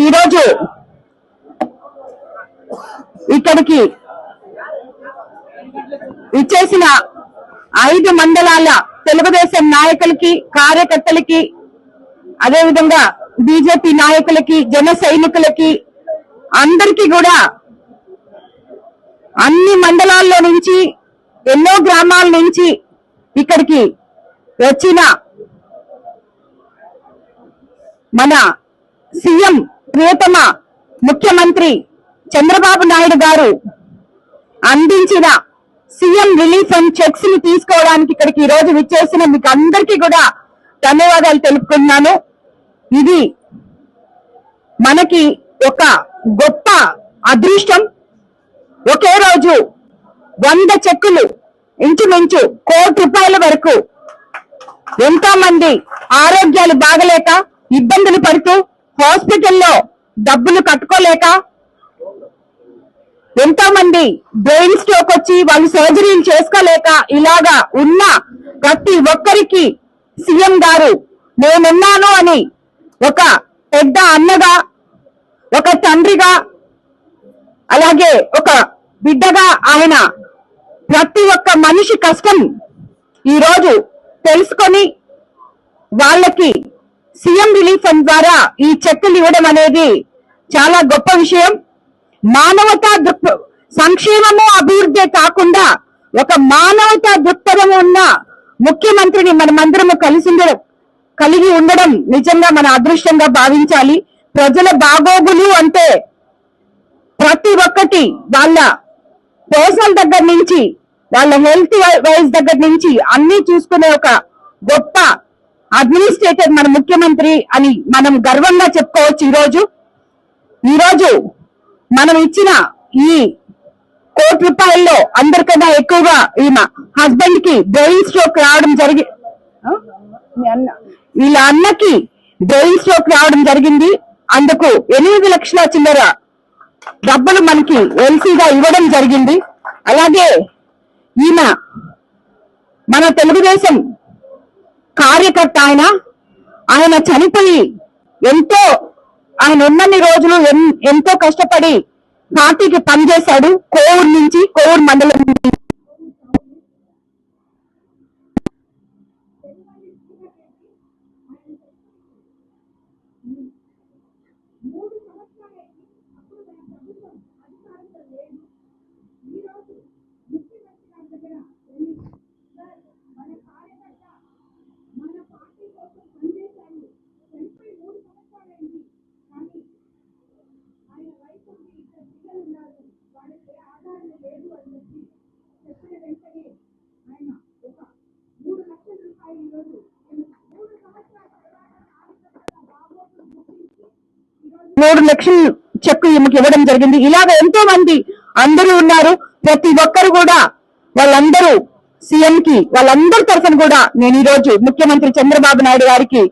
ఈరోజు ఇక్కడికి ఇచ్చేసిన ఐదు మండలాల తెలుగుదేశం నాయకులకి కార్యకర్తలకి అదేవిధంగా బీజేపీ నాయకులకి జన సైనికులకి అందరికీ కూడా అన్ని మండలాల్లో నుంచి ఎన్నో గ్రామాల నుంచి ఇక్కడికి వచ్చిన మన సీఎం ప్రియతమ ముఖ్యమంత్రి చంద్రబాబు నాయుడు గారు అందించిన సీఎం రిలీఫ్ అండ్ చెక్స్ని తీసుకోవడానికి ఇక్కడికి ఈ రోజు విచ్చేసిన మీకు అందరికీ కూడా ధన్యవాదాలు తెలుపుకున్నాను ఇది మనకి ఒక గొప్ప అదృష్టం. ఒకే రోజు వంద చెక్కులు ఇంచుమించు కోటి రూపాయల వరకు ఎంతో మంది ఆరోగ్యాలు బాగలేక ఇబ్బందులు పడుతూ హాస్పిటల్లో డబ్బులు కట్టుకోలేక ఎంతో మంది బ్రెయిన్ స్ట్రోక్ వచ్చి వాళ్ళు సర్జరీలు చేసుకోలేక ఇలాగా ఉన్న ప్రతి ఒక్కరికి సీఎం గారు నేనున్నాను అని ఒక పెద్ద అన్నగా ఒక తండ్రిగా అలాగే ఒక బిడ్డగా ఆయన ప్రతి ఒక్క మనిషి కష్టం ఈరోజు తెలుసుకొని వాళ్ళకి సీఎం రిలీఫ్ ఫండ్ ద్వారా ఈ చెక్కులు ఇవ్వడం అనేది చాలా గొప్ప విషయం. మానవతా దృక్ సంక్షేమము అభివృద్ధి కాకుండా ఒక మానవతా దృక్పథం ఉన్న ముఖ్యమంత్రిని మనమందరము కలిసి ఉండడం కలిగి ఉండడం నిజంగా మన అదృష్టంగా భావించాలి. ప్రజల బాగోగులు అంటే ప్రతి ఒక్కటి వాళ్ళ పర్సనల్ దగ్గర నుంచి వాళ్ళ హెల్త్ వైజ్ దగ్గర నుంచి అన్ని చూసుకునే ఒక గొప్ప అడ్మినిస్ట్రేటర్ మన ముఖ్యమంత్రి అని మనం గర్వంగా చెప్పుకోవచ్చు ఈరోజు. ఈరోజు మనం ఇచ్చిన ఈ కోటి రూపాయల్లో అందరికన్నా ఎక్కువగా ఈమె హస్బెండ్కి బ్రెయిన్ స్ట్రోక్ రావడం జరిగి వీళ్ళ అన్నకి బ్రెయిన్ స్ట్రోక్ రావడం జరిగింది. అందుకు ఎనిమిది లక్షల చిల్లర డబ్బులు మనకి ఎల్సీగా ఇవ్వడం జరిగింది. అలాగే ఈమె మన తెలుగుదేశం కార్యకర్త ఆయన ఆయన చనిపోయి ఎంతో ఆయన ఉన్నన్ని రోజులు ఎంతో కష్టపడి పార్టీకి పనిచేశాడు కోవూరు నుంచి కోవూరు మండలం నుంచి. మూడు లక్షలు చెక్ ఈమెకి ఇవ్వడం జరిగింది. ఇలాగ ఎంతో మంది అందరూ ఉన్నారు. ప్రతి ఒక్కరు కూడా వాళ్ళందరూ సీఎం కి వాళ్ళందరి తరఫున కూడా నేను ఈ రోజు ముఖ్యమంత్రి చంద్రబాబు నాయుడు గారికి